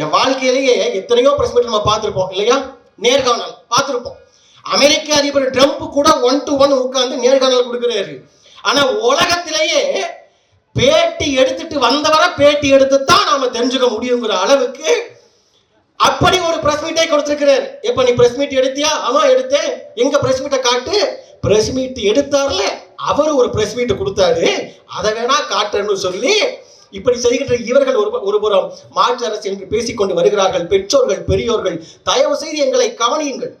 என் வாழ்க்கையிலேயே எத்தனையோ press meet நம்ம பார்த்துருப்போம் இல்லையா? நேர்காணல் பார்த்துருப்போம். அமெரிக்க அதிபர் ட்ரம்ப் கூட ஒன் டு ஒன் உட்காந்து நேர்காணல் கொடுக்குறாரு. ஆனா உலகத்திலேயே பேட்டி எடுத்துட்டு வந்தவரை பேட்டி எடுத்து தான் நாம தெரிஞ்சுக்க முடியுங்கிற அளவுக்கு அப்படி ஒரு பிரஸ் மீட்டை கொடுத்திருக்கிறார். எப்ப நீ பிரஸ் மீட் எடுத்தியா? ஆமா எடுத்தேன். எங்க பிரஸ் மீட்டை காட்டு? Press meet எடுத்தார்ல. அவர் ஒரு பிரஸ் மீட் கொடுத்தாரு. அதை வேணா காட்டுன்னு சொல்லி இப்படி செய்கின்ற இவர்கள் ஒரு ஒருபுறம் மாற்று அரசு என்று பேசிக்கொண்டு வருகிறார்கள் பெற்றோர்கள் பெரியோர்கள் தயவு செய்து எங்களை கவனியுங்கள்.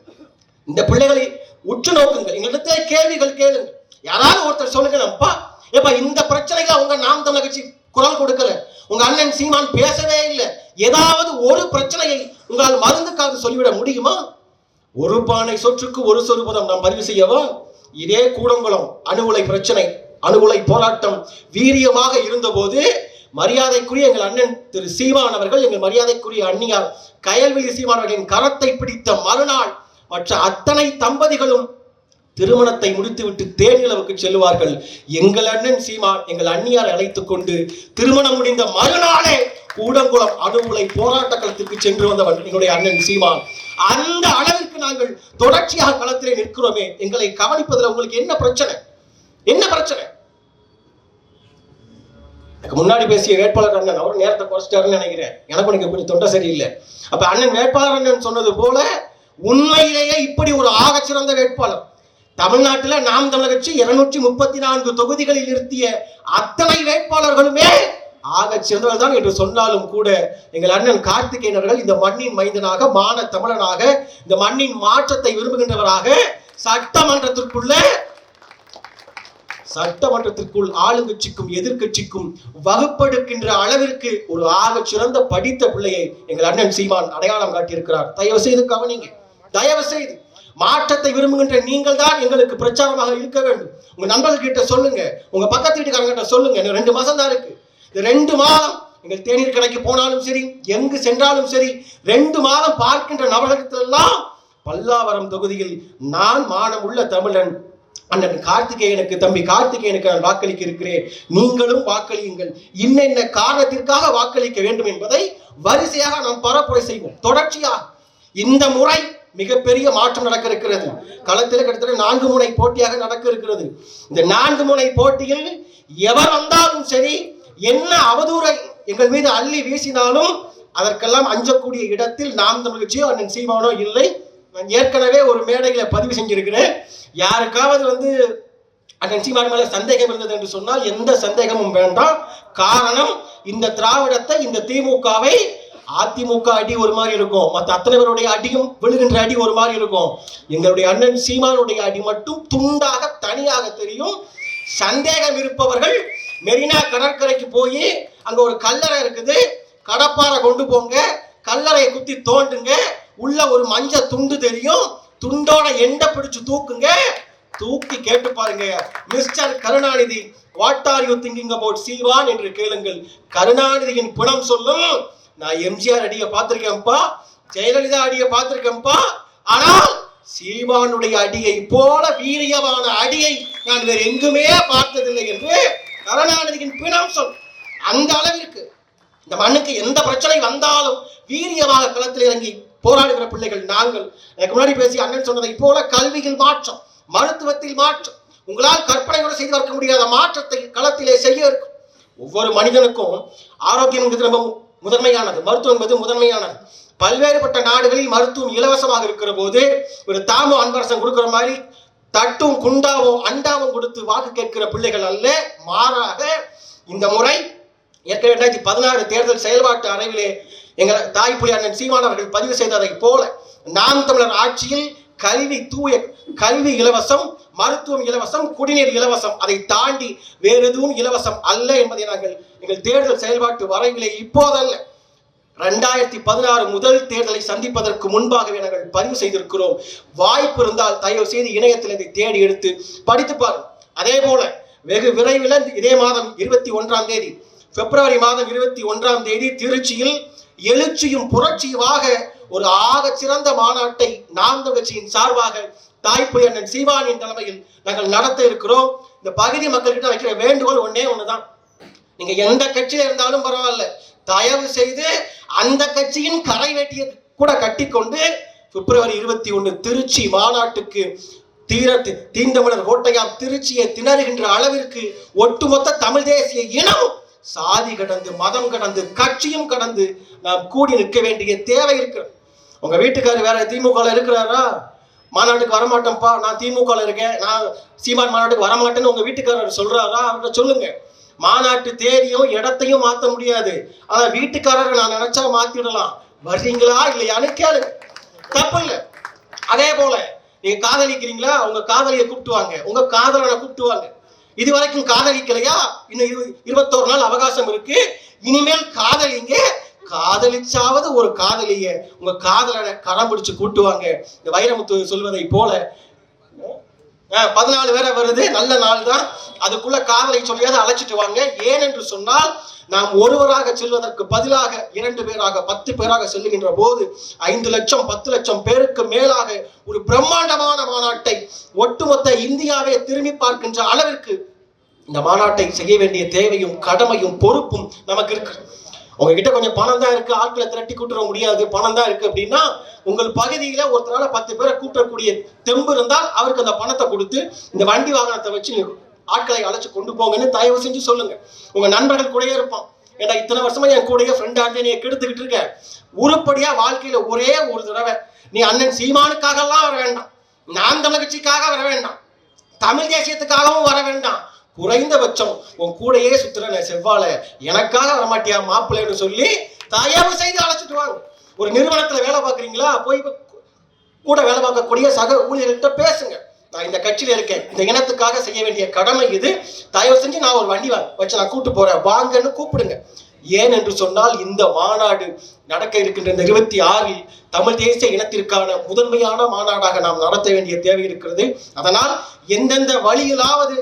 இந்த பிள்ளைகளை உற்று நோக்குங்கள். எங்களிடத்துல கேள்விகள் கேளுங்கள். யாராவது ஒருத்தர் சொல்லுங்க அப்பா ஏப்பா இந்த பிரச்சனைக்கு அவங்க நாம் தமிழர் கட்சி குரல் கொடுக்கல. உங்க அண்ணன் சீமான் பேசவே இல்லை. ஏதாவது ஒரு பிரச்சனையை உங்களால் மருந்துக்காக சொல்லிவிட முடியுமா? ஒரு பானை சொற்றுக்கு ஒரு சொருபதம் நாம் பதிவு செய்யவா? இதே கூடங்குளம் அணுகுலை பிரச்சனை அணுகுலை போராட்டம் வீரியமாக இருந்தபோது மரியாதைக்குரிய எங்கள் அண்ணன் திரு சீமான் அவர்கள் எங்கள் மரியாதைக்குரிய அண்ணியார் கயல்விழி சீமான் அவர்களின் கரத்தை பிடித்த மறுநாள் மற்ற அத்தனை தம்பதிகளும் திருமணத்தை முடித்துவிட்டு தேனிலவுக்கு செல்வார்கள் எங்கள் அண்ணன் சீமான் எங்கள் அண்ணியாரை அழைத்துக் கொண்டு திருமணம் முடிந்த மறுநாளே கூடங்குளம் அணுகுலை போராட்ட களத்திற்கு சென்று வந்தவன் என்னுடைய அண்ணன் சீமான். அந்த அளவிற்கு நாங்கள் தொடர்ச்சியாக களத்திலே நிற்கிறோமே. எங்களை கவனிப்பதில் உங்களுக்கு என்ன பிரச்சனை? என்ன பிரச்சனை? எனக்கு முன்னாடி பேசிய வேட்பாளர் அண்ணன் அவர் நேரத்தை குறைச்சிட்டாருன்னு நினைக்கிறேன். எனக்கும் நீங்க கொஞ்சம் தொண்டை சரியில்லை. அப்ப அண்ணன் வேட்பாளர் அண்ணன் சொன்னது போல உண்மையிலேயே இப்படி ஒரு ஆகச்சிறந்த வேட்பாளர். தமிழ்நாட்டில் நாம் தமிழர் கட்சி இருநூற்றி முப்பத்தி நான்கு தொகுதிகளில் நிறுத்திய அத்தனை வேட்பாளர்களுமே ஆக சிறந்தவர் தான் என்று சொன்னாலும் கூட எங்கள் அண்ணன் கார்த்திகேயன் அவர்கள் இந்த மண்ணின் மைந்தனாக மான தமிழனாக இந்த மண்ணின் மாற்றத்தை விரும்புகின்றவராக சட்டமன்றத்திற்குள்ள சட்டமன்றத்திற்குள் ஆளுங்கட்சிக்கும் எதிர்க்கட்சிக்கும் வகுப்பெடுக்கின்ற அளவிற்கு ஒரு ஆக சிறந்த படித்த பிள்ளையை எங்கள் அண்ணன் சீமான் அடையாளம் காட்டியிருக்கிறார். தயவு செய்து கவனிங்க. தயவு செய்து. மாற்றத்தை விரும்புகின்ற நீங்கள் தான் எங்களுக்கு பிரச்சாரமாக இருக்க வேண்டும். உங்க நண்பர்கள் கிட்ட சொல்லுங்க. உங்க பக்கத்து வீட்டுக்காரங்கிட்ட சொல்லுங்க. இன்னும் ரெண்டு மாசம் தான் இருக்கு. இந்த ரெண்டு மாதம் எங்கள் தேநீர் கடைக்கு போனாலும் சரி எங்கு சென்றாலும் சரி ரெண்டு மாதம் பார்க்கின்ற நபர்களிடத்திலெல்லாம் பல்லாவரம் தொகுதியில் நான் மானம் உள்ள தமிழன் அண்ணன் கார்த்திகேயனுக்கு தம்பி கார்த்திகேயனுக்கு நான் வாக்களிக்க இருக்கிறேன். நீங்களும் வாக்களியுங்கள். இன்னென்ன காரணத்திற்காக வாக்களிக்க வேண்டும் என்பதை வரிசையாக நாம் பரப்புரை செய்வோம். தொடர்ச்சியாக. இந்த முறை மிகப்பெரிய மாற்றம் நடக்க இருக்கிறது களத்தில் கிட்டத்தட்ட நான்கு முனை போட்டியாக நடக்க இருக்கிறது இந்த நான்கு முனை போட்டியில் எவர் வந்தாலும் சரி என்ன அவதூறை எங்கள் மீது அள்ளி வீசினாலும் அதற்கெல்லாம் அஞ்சக்கூடிய இடத்தில் நாம் தமிழ் கட்சியோ அண்ணன் சீமானோ இல்லை. ஏற்கனவே ஒரு மேடைகளை பதிவு செஞ்சிருக்கிறேன். யாருக்காவது வந்து அண்ணன் சீமான் மேல சந்தேகம் இருந்தது என்று சொன்னால் எந்த சந்தேகமும் வேண்டாம். காரணம் இந்த திராவிடத்தை இந்த திமுகவை அதிமுக அடி ஒரு மாதிரி இருக்கும். மற்ற அத்தனை பேருடைய அடியும் விழுகின்ற அடி ஒரு மாதிரி இருக்கும். எங்களுடைய அண்ணன் சீமானுடைய அடி மட்டும் துண்டாக தனியாக தெரியும். சந்தேகம் இருப்பவர்கள் மெரினா கடற்கரைக்கு போய் அங்க ஒரு கல்லறை இருக்குது. கடப்பாறை கொண்டு போங்க. கல்லறையை குத்தி தோண்டுங்க. உள்ள ஒரு மஞ்ச துண்டு தெரியும். துண்டோட எண்டை பிடிச்சு தூக்குங்க. தூக்கி கேட்டு பாருங்க. Mister Karunanidhi what are you thinking about சீவான் என்று கேளுங்கள். கருணாநிதியின் பிணம் சொல்லும். நான் எம்ஜிஆர் அடிய பார்த்திருக்கேன்ப்பா. ஜெயலலிதா அடிய பார்த்திருக்கேன்ப்பா. ஆனால் சீமானுடைய அடியை போல வீரியமான அடியை நான் வேறு எங்குமே பார்த்ததில்லை என்று கருணாநிதியின் பிணம் சொல். அந்த அளவிற்கு இந்த மண்ணுக்கு எந்த பிரச்சனை வந்தாலும் வீரியமாக களத்தில் இறங்கி போராடுகிற பிள்ளைகள் நாங்கள். எனக்கு முன்னாடி பேசி அண்ணன் சொன்னதை போல கல்வியில் மாற்றம் மருத்துவத்தில் மாற்றம் உங்களால் கற்பனை கூட செய்து பார்க்க முடியாத மாற்றத்தை களத்திலே செய்ய இருக்கும். ஒவ்வொரு மனிதனுக்கும் ஆரோக்கியம் என்பது ரொம்ப முதன்மையானது மருத்துவம் என்பது முதன்மையானது. பல்வேறுபட்ட நாடுகளில் மருத்துவம் இலவசமாக இருக்கிற போது ஒரு தாமோ அன்பரசன் கொடுக்கிற மாதிரி தட்டும் குண்டாவும் அண்டாவும் கொடுத்து வாக்கு கேட்கிற பிள்ளைகள் அல்ல மாறாக இந்த முறை ஏற்கனவே ரெண்டாயிரத்தி பதினாறு தேர்தல் செயல்பாட்டு அறைவிலே எங்கள் தாய் புலியான சீமானவர்கள் பதிவு செய்ததை போல நாம் தமிழர் ஆட்சியில் கல்வி தூய கல்வி இலவசம் மருத்துவம் இலவசம் குடிநீர் இலவசம் அதை தாண்டி வேறு எதுவும் இலவசம் அல்ல என்பதை நாங்கள் எங்கள் தேர்தல் செயல்பாட்டு வரைவிலே இப்போதல்ல ரெண்டாயிரத்தி பதினாறு முதல் தேர்தலை சந்திப்பதற்கு முன்பாகவே நாங்கள் பதிவு செய்திருக்கிறோம். வாய்ப்பு இருந்தால் தயவு செய்து இணையத்தில் இதை தேடி எடுத்து படித்து பாருங்கள். அதே போல வெகு விரைவில் இதே மாதம் இருபத்தி ஒன்றாம் தேதி பிப்ரவரி மாதம் இருபத்தி ஒன்றாம் தேதி திருச்சியில் எழுச்சியும் புரட்சியுமாக ஒரு ஆக சிறந்த மாநாட்டை நான்கு கட்சியின் சார்பாக தாய்ப்புலி அண்ணன் சீவானியின் தலைமையில் நாங்கள் நடத்த இருக்கிறோம். இந்த பகுதி மக்கள்கிட்ட வைக்கிற வேண்டுகோள் ஒன்னே ஒண்ணுதான். நீங்க எந்த கட்சியில இருந்தாலும் பரவாயில்ல. தயவு செய்து அந்த கட்சியின் கரை வெட்டிய கூட கட்டிக்கொண்டு பிப்ரவரி இருபத்தி ஒன்று திருச்சி மாநாட்டுக்கு தீர தீந்தமிழர் கோட்டையாம் திருச்சியை திணறுகின்ற அளவிற்கு ஒட்டுமொத்த தமிழ் தேசிய இனம் சாதி கடந்து மதம் கடந்து கட்சியும் கடந்து நாம் கூடி நிற்க வேண்டிய தேவை இருக்கு. உங்க வீட்டுக்காரர் வேற திமுக இருக்கிறாரா? மாநாட்டுக்கு வரமாட்டேன்ப்பா நான் திமுக இருக்கேன். நான் சீமான் மாநாட்டுக்கு வரமாட்டேன்னு உங்க வீட்டுக்காரர் சொல்றாரா? அவர்கிட்ட சொல்லுங்க. மாநாட்டு தேதியும் இடத்தையும் மாத்த முடியாது. ஆனா வீட்டுக்காரரை நான் நினைச்சா மாத்திடலாம். வர்றீங்களா இல்லையான்னு கேளுங்க தப்பு இல்லை. அதே போல நீங்க காதலிக்கிறீங்களா? உங்க காதலியை கூப்பிட்டுவாங்க உங்க காதலனை கூப்பிட்டுவாங்க இது வரைக்கும் காதலிக்கலையா? இன்னும் இரு இருபத்தோரு நாள் அவகாசம் இருக்கு. இனிமேல் காதலிங்க காதலிச்சாவது ஒரு காதலிய. உங்க காதலனை கரம் பிடிச்சு கூட்டுவாங்க. இந்த வைரமுத்து சொல்வதை போல. பதினாலு பேரை வருது. நல்ல நாள் தான் அதுக்குள்ள காதலை சொல்லியாவது அழைச்சிட்டு வாங்க. ஏனென்று சொன்னால் நாம் ஒருவராக செல்வதற்கு பதிலாக இரண்டு பேராக பத்து பேராக செல்லுகின்ற போது ஐந்து லட்சம் பத்து லட்சம் பேருக்கு மேலாக ஒரு பிரம்மாண்டமான மாநாட்டை ஒட்டுமொத்த இந்தியாவை திரும்பி பார்க்கின்ற அளவிற்கு இந்த மாநாட்டை செய்ய வேண்டிய தேவையும் கடமையும் பொறுப்பும் நமக்கு இருக்கு. உங்ககிட்ட கொஞ்சம் பணம் தான் இருக்கு ஆட்களை திரட்டி கூட்டுற முடியாது பணம் தான் இருக்கு அப்படின்னா உங்கள் பகுதியில ஒருத்தரால பத்து பேரை கூட்டக்கூடிய தெம்பு இருந்தால் அவருக்கு அந்த பணத்தை கொடுத்து இந்த வண்டி வாகனத்தை வச்சு ஆட்களை அழைச்சு கொண்டு போங்கன்னு தயவு செஞ்சு சொல்லுங்க. உங்க நண்பர்கள் கூடயே இருப்பான் ஏன்னா இத்தனை வருஷமா என் கூடயே ஃப்ரெண்டாக நீ கெடுத்துக்கிட்டு இருக்க? உருப்படியா வாழ்க்கையில ஒரே ஒரு தடவை. நீ அண்ணன் சீமானுக்காகலாம் வர வேண்டாம். நான் தமிழ் கட்சிக்காக வர வேண்டாம். தமிழ் தேசியத்துக்காகவும் வர வேண்டாம். குறைந்தபட்சம் உன் கூடையே சுத்துற செவ்வாழ. எனக்காக வரமாட்டியா மாப்பிள்ளைன்னு சொல்லி தயவு செய்து அழைச்சிட்டு வாங்க. ஒரு நிறுவனத்துல வேலை பார்க்குறீங்களா? போய் கூட வேலை பார்க்கக்கூடிய சக ஊழியர்கிட்ட பேசுங்க. நான் இந்த கட்சியில் இருக்கேன். இந்த இனத்துக்காக செய்ய வேண்டிய கடமை இது. தயவு செஞ்சு நான் ஒரு வண்டி வச்சு நான் கூப்பிட்டு போறேன். வாங்கன்னு கூப்பிடுங்க. ஏன் என்று சொன்னால் இந்த மாநாடு நடக்க இருக்கின்ற இந்த இருபத்தி ஆறில் தமிழ் தேசிய இனத்திற்கான முதன்மையான மாநாடாக நாம் நடத்த வேண்டிய தேவை இருக்கிறது. அதனால் எந்தெந்த வழியிலாவது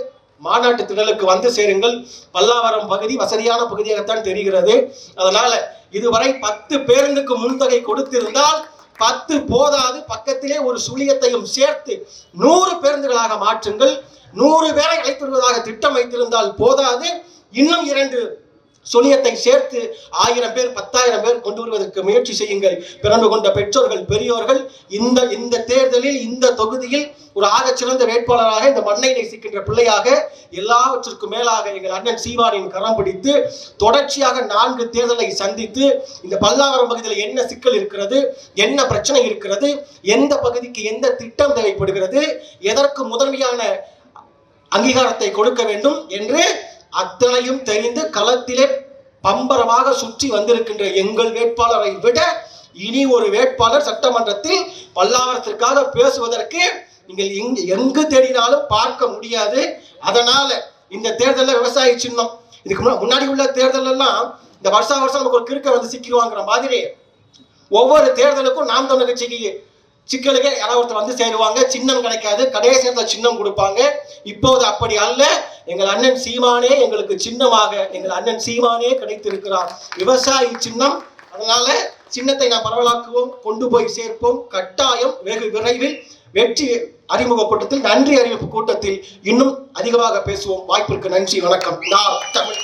மாநாட்டு திடலுக்கு வந்து சேருங்கள். பல்லாவரம் பகுதி வசதியான பகுதியாகத்தான் தெரிகிறது. அதனால இதுவரை பத்து பேருந்துக்கு முன்தொகை கொடுத்திருந்தால் பத்து போதாது பக்கத்திலே ஒரு சுழியத்தையும் சேர்த்து நூறு பேருந்துகளாக மாற்றுங்கள். நூறு பேரை அழைத்து வருவதாக திட்டம் வைத்திருந்தால் போதாது. இன்னும் இரண்டு சுழியத்தை சேர்த்து ஆயிரம் பேர் பத்தாயிரம் பேர் கொண்டு வருவதற்கு முயற்சி செய்யுங்கள். பிறந்து கொண்ட பெற்றோர்கள் பெரியோர்கள் இந்த இந்த தேர்தலில் இந்த தொகுதியில் ஒரு ஆகச்சிறந்த வேட்பாளராக இந்த மண்ணை நேசிக்கின்ற பிள்ளையாக எல்லாவற்றிற்கும் மேலாக எங்கள் அண்ணன் சீவானின் கரம் பிடித்து தொடர்ச்சியாக நான்கு தேர்தலை சந்தித்து இந்த பல்லாவரம் பகுதியில் என்ன சிக்கல் இருக்கிறது என்ன பிரச்சனை இருக்கிறது எந்த பகுதிக்கு எந்த திட்டம் தேவைப்படுகிறது எதற்கு முதன்மையான அங்கீகாரத்தை கொடுக்க வேண்டும் என்று அத்தனையும் தெரிந்து களத்திலே பம்பரமாக சுற்றி வந்திருக்கின்ற எங்கள் வேட்பாளரை விட இனி ஒரு வேட்பாளர் சட்டமன்றத்தில் பல்லாவரத்திற்காக பேசுவதற்கு நீங்கள் எங்கு எங்கு தேடினாலும் பார்க்க முடியாது. அதனால இந்த தேர்தலில் விவசாய சின்னம். இதுக்கு முன்னாடி உள்ள தேர்தல் எல்லாம் இந்த வருஷா வருஷம் நமக்கு ஒரு கிறுக்க வந்து சிக்கிடுவாங்கிற மாதிரி. ஒவ்வொரு தேர்தலுக்கும் நாம் தமிழர் கட்சிக்கு சிக்கலுக்கு யாராவது ஒருத்தர் வந்து சேருவாங்க. சின்னம் கிடைக்காது. கடைசி நேரத்தில் சின்னம் கொடுப்பாங்க. இப்போது அப்படி அல்ல. எங்கள் அண்ணன் சீமானே எங்களுக்கு சின்னமாக எங்கள் அண்ணன் சீமானே கிடைத்திருக்கிறார். விவசாயி சின்னம். அதனால சின்னத்தை நாம் பரவலாக்குவோம். கொண்டு போய் சேர்ப்போம். கட்டாயம் வெகு விரைவில் வெற்றி அறிமுக கூட்டத்தில் நன்றி அறிவிப்பு கூட்டத்தில் இன்னும் அதிகமாக பேசுவோம். வாய்ப்பிற்கு நன்றி. வணக்கம். நான் தமிழ்.